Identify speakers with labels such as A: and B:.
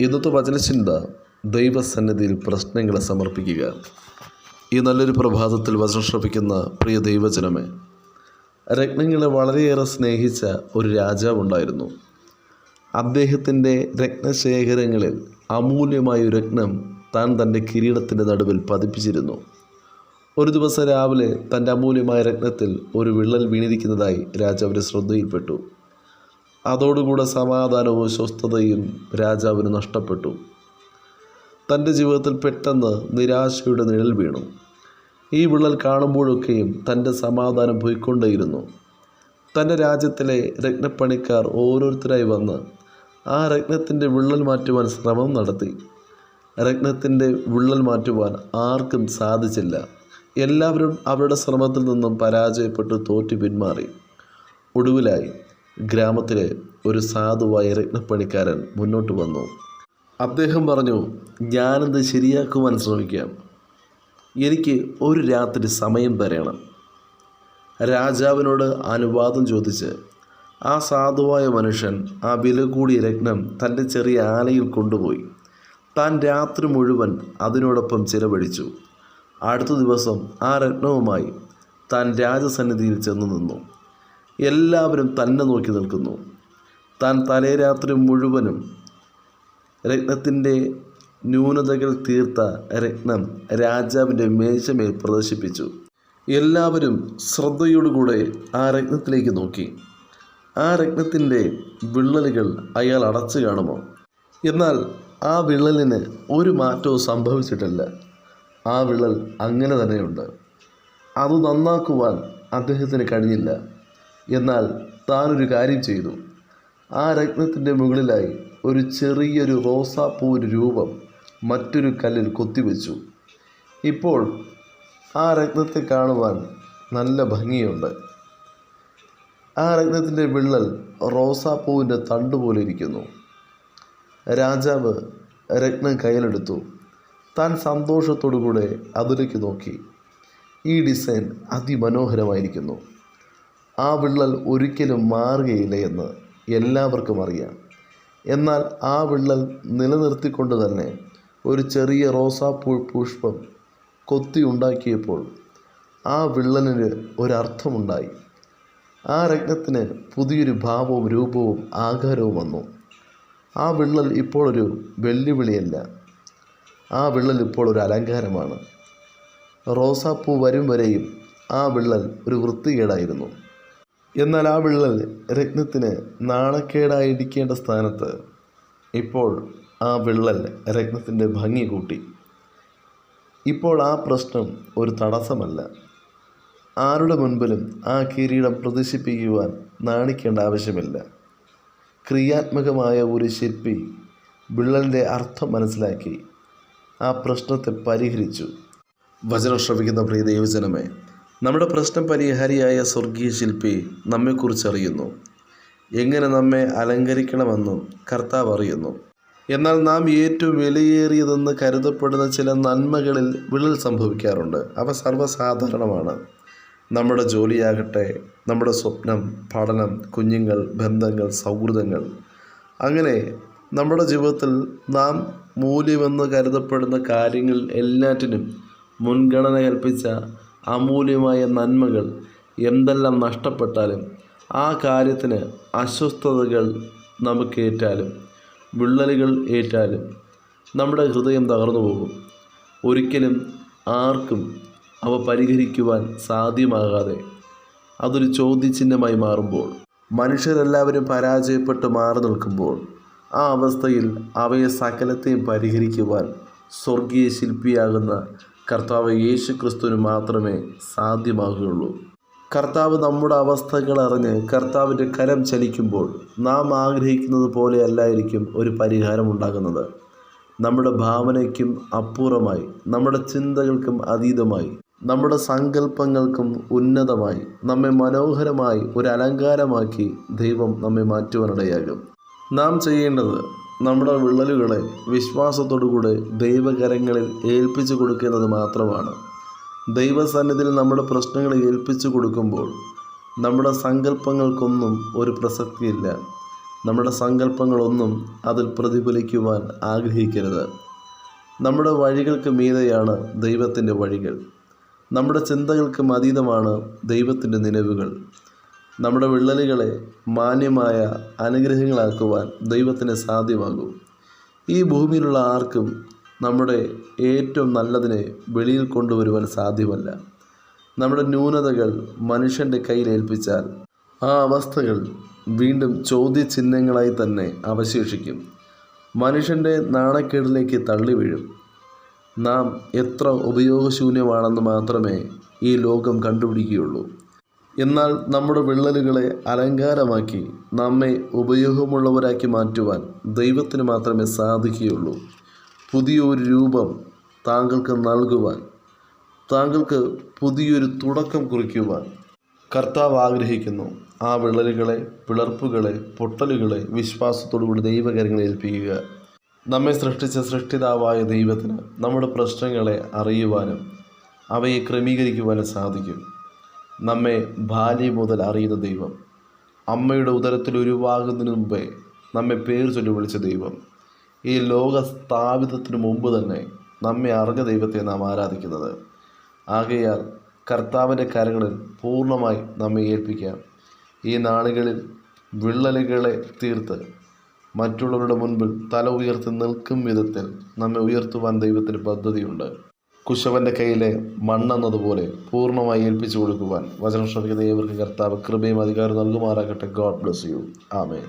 A: ഇന്നത്തെ വചനചിന്ത ദൈവസന്നിധിയിൽ പ്രശ്നങ്ങളെ സമർപ്പിക്കുക. ഈ നല്ലൊരു പ്രഭാതത്തിൽ വചനം ശ്രമിക്കുന്ന പ്രിയ ദൈവജനമേ രത്നങ്ങളെ വളരെയേറെ സ്നേഹിച്ച ഒരു രാജാവുണ്ടായിരുന്നു അദ്ദേഹത്തിന്റെ രത്നശേഖരങ്ങളിൽ അമൂല്യമായ ഒരു രത്നം താൻ തന്റെ കിരീടത്തിന്റെ നടുവിൽ പതിപ്പിച്ചിരുന്നു. ഒരു ദിവസം രാവിലെ തന്റെ അമൂല്യമായ രത്നത്തിൽ ഒരു വിള്ളൽ വീണിരിക്കുന്നതായി രാജാവിന്റെ ശ്രദ്ധയിൽപ്പെട്ടു. അതോടുകൂടെ സമാധാനവും സ്വസ്ഥതയും രാജാവിന് നഷ്ടപ്പെട്ടു. തന്റെ ജീവിതത്തിൽ പെട്ടെന്ന് നിരാശയുടെ നിഴൽ വീണു. ഈ വിള്ളൽ കാണുമ്പോഴൊക്കെയും തന്റെ സമാധാനം പോയിക്കൊണ്ടേയിരുന്നു. തന്റെ രാജ്യത്തിലെ രത്നപ്പണിക്കാർ ഓരോരുത്തരായി വന്ന് ആ രത്നത്തിന്റെ വിള്ളൽ മാറ്റുവാൻ ശ്രമം നടത്തി. രത്നത്തിന്റെ വിള്ളൽ മാറ്റുവാൻ ആർക്കും സാധിച്ചില്ല. എല്ലാവരും അവരുടെ ശ്രമത്തിൽ നിന്നും പരാജയപ്പെട്ട് തോറ്റു പിന്മാറി. ഒടുവിലായി ഗ്രാമത്തിലെ ഒരു സാധുവായ രത്നപ്പണിക്കാരൻ മുന്നോട്ട് വന്നു. അദ്ദേഹം പറഞ്ഞു ഞാനത് ശരിയാക്കുവാൻ ശ്രമിക്കാം? എനിക്ക് ഒരു രാത്രി സമയം തരണം. രാജാവിനോട് അനുവാദം ചോദിച്ച് ആ സാധുവായ മനുഷ്യൻ ആ വില കൂടിയ രത്നം തന്റെ ചെറിയ ആലയിൽ കൊണ്ടുപോയി. താൻ രാത്രി മുഴുവൻ അതിനോടൊപ്പം ചിലവഴിച്ചു. അടുത്ത ദിവസം ആ രത്നവുമായി താൻ രാജസന്നിധിയിൽ ചെന്നു നിന്നു. എല്ലാവരും തന്നെ നോക്കി നിൽക്കുന്നു. താൻ തലേ രാത്രി മുഴുവനും രത്നത്തിന്റെ ന്യൂനതകൾ തീർത്ത രത്നം രാജാവിന്റെ മേശമേൽ പ്രദർശിപ്പിച്ചു. എല്ലാവരും ശ്രദ്ധയോടുകൂടെ ആ രത്നത്തിലേക്ക് നോക്കി. ആ രത്നത്തിന്റെ വിള്ളലുകൾ അയാൾ അടച്ചു കാണുമോ? എന്നാൽ ആ വിള്ളലിന് ഒരു മാറ്റവും സംഭവിച്ചിട്ടില്ല. ആ വിള്ളൽ അങ്ങനെ തന്നെയുണ്ട്. അത് നന്നാക്കുവാൻ അദ്ദേഹത്തിന് കഴിഞ്ഞില്ല. എന്നാൽ താനൊരു കാര്യം ചെയ്തു. ആ രത്നത്തിന്റെ മുകളിലായി ഒരു ചെറിയൊരു റോസാപ്പൂവിന്റെ രൂപം മറ്റൊരു കല്ലിൽ കൊത്തിവെച്ചു. ഇപ്പോൾ ആ രത്നത്തെ കാണുവാൻ നല്ല ഭംഗിയുണ്ട്. ആ രത്നത്തിന്റെ വിള്ളൽ റോസാപ്പൂവിന്റെ തണ്ട് പോലെ ഇരിക്കുന്നു. രാജാവ് രത്നം കയ്യിലെടുത്തു. താൻ സന്തോഷത്തോടുകൂടെ അതിലേക്ക് നോക്കി. ഈ ഡിസൈൻ അതിമനോഹരമായിരിക്കുന്നു. ആ വിള്ളൽ ഒരിക്കലും മാറുകയില്ല എന്ന് എല്ലാവർക്കും അറിയാം. എന്നാൽ ആ വിള്ളൽ നിലനിർത്തിക്കൊണ്ട് തന്നെ ഒരു ചെറിയ റോസാപ്പൂ പുഷ്പം കൊത്തി ഉണ്ടാക്കിയപ്പോൾ ആ വിള്ളലിന് ഒരർത്ഥമുണ്ടായി. ആ രത്നത്തിന് പുതിയൊരു ഭാവവും രൂപവും ആകാരവും വന്നു. ആ വിള്ളൽ ഇപ്പോഴൊരു വെല്ലുവിളിയല്ല. ആ വിള്ളൽ ഇപ്പോൾ ഒരു അലങ്കാരമാണ്. റോസാപ്പൂ വരും വരെയും ആ വിള്ളൽ ഒരു വൃത്തികേടായിരുന്നു. എന്നാൽ ആ വിള്ളൽ രത്നത്തിന് നാണക്കേടായിരിക്കേണ്ട സ്ഥാനത്ത് ഇപ്പോൾ ആ വിള്ളൽ രത്നത്തിന്റെ ഭംഗി കൂട്ടി. ഇപ്പോൾ ആ പ്രശ്നം ഒരു തടസ്സമല്ല. ആരുടെ മുൻപിലും ആ കിരീടം പ്രദർശിപ്പിക്കുവാൻ നാണിക്കേണ്ട ആവശ്യമില്ല. ക്രിയാത്മകമായ ഒരു ശില്പി വിള്ളലിന്റെ അർത്ഥം മനസ്സിലാക്കി ആ പ്രശ്നത്തെ പരിഹരിച്ചു. വചനം ശ്രവിക്കുന്ന പ്രിയ ദൈവജനമേ നമ്മുടെ പ്രശ്നം പരിഹാരിയായ സ്വർഗീയ ശില്പി നമ്മെക്കുറിച്ച് അറിയുന്നു എങ്ങനെ നമ്മെ അലങ്കരിക്കണമെന്നും കർത്താവ് അറിയുന്നു. എന്നാൽ നാം ഏറ്റവും വിലയേറിയതെന്ന് കരുതപ്പെടുന്ന ചില നന്മകളിൽ വിള്ളൽ സംഭവിക്കാറുണ്ട്. അവ സർവസാധാരണമാണ്. നമ്മുടെ ജോലിയാകട്ടെ നമ്മുടെ സ്വപ്നം പഠനം കുഞ്ഞുങ്ങൾ ബന്ധങ്ങൾ സൗഹൃദങ്ങൾ. അങ്ങനെ നമ്മുടെ ജീവിതത്തിൽ നാം മൂല്യമെന്ന് കരുതപ്പെടുന്ന കാര്യങ്ങൾ എല്ലാറ്റിനും മുൻഗണന കൽപ്പിച്ച അമൂല്യമായ നന്മകൾ എന്തെല്ലാം നഷ്ടപ്പെട്ടാലും ആ കാര്യത്തിന് അസ്വസ്ഥതകൾ നമുക്ക് ഏറ്റാലും വിള്ളലുകൾ ഏറ്റാലും നമ്മുടെ ഹൃദയം തകർന്നു പോകും. ഒരിക്കലും ആർക്കും അവ പരിഹരിക്കുവാൻ സാധ്യമാകാതെ അതൊരു ചോദ്യചിഹ്നമായി മാറുമ്പോൾ മനുഷ്യരെല്ലാവരും പരാജയപ്പെട്ട് മാറി നിൽക്കുമ്പോൾ ആ അവസ്ഥയിൽ അവയെ സകലത്തെയും പരിഹരിക്കുവാൻ സ്വർഗീയ ശില്പിയാകുന്ന കർത്താവ് യേശു ക്രിസ്തുവിന് മാത്രമേ സാധ്യമാകുകയുള്ളൂ. കർത്താവ് നമ്മുടെ അവസ്ഥകൾ അറിഞ്ഞ് കർത്താവിന്റെ കരം ചലിക്കുമ്പോൾ നാം ആഗ്രഹിക്കുന്നത് പോലെ അല്ലായിരിക്കും ഒരു പരിഹാരം ഉണ്ടാകുന്നത്. നമ്മുടെ ഭാവനയ്ക്കും അപ്പുറമായി നമ്മുടെ ചിന്തകൾക്കും അതീതമായി നമ്മുടെ സങ്കല്പങ്ങൾക്കും ഉന്നതമായി നമ്മെ മനോഹരമായി ഒരു അലങ്കാരമാക്കി ദൈവം നമ്മെ മാറ്റുവാനിടയാകും. നാം ചെയ്യേണ്ടത് നമ്മുടെ വിള്ളലുകളെ വിശ്വാസത്തോടുകൂടെ ദൈവകരങ്ങളിൽ ഏൽപ്പിച്ചു കൊടുക്കുന്നത് മാത്രമാണ്. ദൈവസന്നിധിയിൽ നമ്മുടെ പ്രശ്നങ്ങൾ ഏൽപ്പിച്ചു കൊടുക്കുമ്പോൾ നമ്മുടെ സങ്കല്പങ്ങൾക്കൊന്നും ഒരു പ്രസക്തിയില്ല. നമ്മുടെ സങ്കല്പങ്ങളൊന്നും അതിൽ പ്രതിഫലിക്കുവാൻ ആഗ്രഹിക്കരുത്. നമ്മുടെ വഴികൾക്ക് മീതെയാണ് ദൈവത്തിന്റെ വഴികൾ. നമ്മുടെ ചിന്തകൾക്കും അതീതമാണ് ദൈവത്തിന്റെ നിലവുകൾ. നമ്മുടെ വിള്ളലുകളെ മാന്യമായ അനുഗ്രഹങ്ങളാക്കുവാൻ ദൈവത്തിന് സാധ്യമാകും. ഈ ഭൂമിയിലുള്ള ആർക്കും നമ്മുടെ ഏറ്റവും നല്ലതിനെ വെളിയിൽ കൊണ്ടുവരുവാൻ സാധ്യമല്ല. നമ്മുടെ ന്യൂനതകൾ മനുഷ്യന്റെ കയ്യിൽ ഏൽപ്പിച്ചാൽ ആ അവസ്ഥകൾ വീണ്ടും ചോദ്യചിഹ്നങ്ങളായി തന്നെ അവശേഷിക്കും. മനുഷ്യന്റെ നാണക്കേടിലേക്ക് തള്ളി വീഴും. നാം എത്ര ഉപയോഗശൂന്യമാണെന്ന് മാത്രമേ ഈ ലോകം കണ്ടുപിടിക്കുകയുള്ളൂ. എന്നാൽ നമ്മുടെ വിള്ളലുകളെ അലങ്കാരമാക്കി നമ്മെ ഉപയോഗമുള്ളവരാക്കി മാറ്റുവാൻ ദൈവത്തിന് മാത്രമേ സാധിക്കുകയുള്ളൂ. പുതിയൊരു രൂപം താങ്കൾക്ക് നൽകുവാൻ താങ്കൾക്ക് പുതിയൊരു തുടക്കം കുറിക്കുവാൻ കർത്താവ് ആഗ്രഹിക്കുന്നു. ആ വിള്ളലുകളെ പിളർപ്പുകളെ പൊട്ടലുകളെ വിശ്വാസത്തോടുകൂടി ദൈവകരങ്ങളെ ഏൽപ്പിക്കുക. നമ്മെ സൃഷ്ടിച്ച സൃഷ്ടിതാവായ ദൈവത്തിന് നമ്മുടെ പ്രശ്നങ്ങളെ അറിയുവാനും അവയെ ക്രമീകരിക്കുവാനും സാധിക്കും. നമ്മെ ബാല്യം മുതൽ അറിയുന്ന ദൈവം. അമ്മയുടെ ഉദരത്തിൽ ഉരുവാകുന്നതിന് മുമ്പേ നമ്മെ പേര് ചൊല്ലി വിളിച്ച ദൈവം. ഈ ലോക സ്ഥാപിതത്തിനു മുമ്പ് തന്നെ നമ്മെ അറിഞ്ഞ ദൈവത്തെ നാം ആരാധിക്കുന്നത്. ആകയാൽ കർത്താവിന്റെ കരങ്ങളിൽ പൂർണമായി നമ്മെ ഏൽപ്പിക്കാം. ഈ നാളുകളിൽ വിള്ളലുകളെ തീർത്ത് മറ്റുള്ളവരുടെ മുൻപിൽ തല ഉയർത്തി നിൽക്കും വിധത്തിൽ നമ്മെ ഉയർത്തുവാൻ ദൈവത്തിന് പദ്ധതിയുണ്ട്. കുശവന്റെ കയ്യിലെ മണ്ണെന്നതുപോലെ പൂർണമായി ഏൽപ്പിച്ചു കൊടുക്കുവാൻ വചനം ശ്രമിക്കുന്ന ഏവർക്ക് കർത്താവ് കൃപയും അധികാരം നൽകുമാറാകട്ടെ. ഗോഡ് ബ്ലസ് യു ആമേ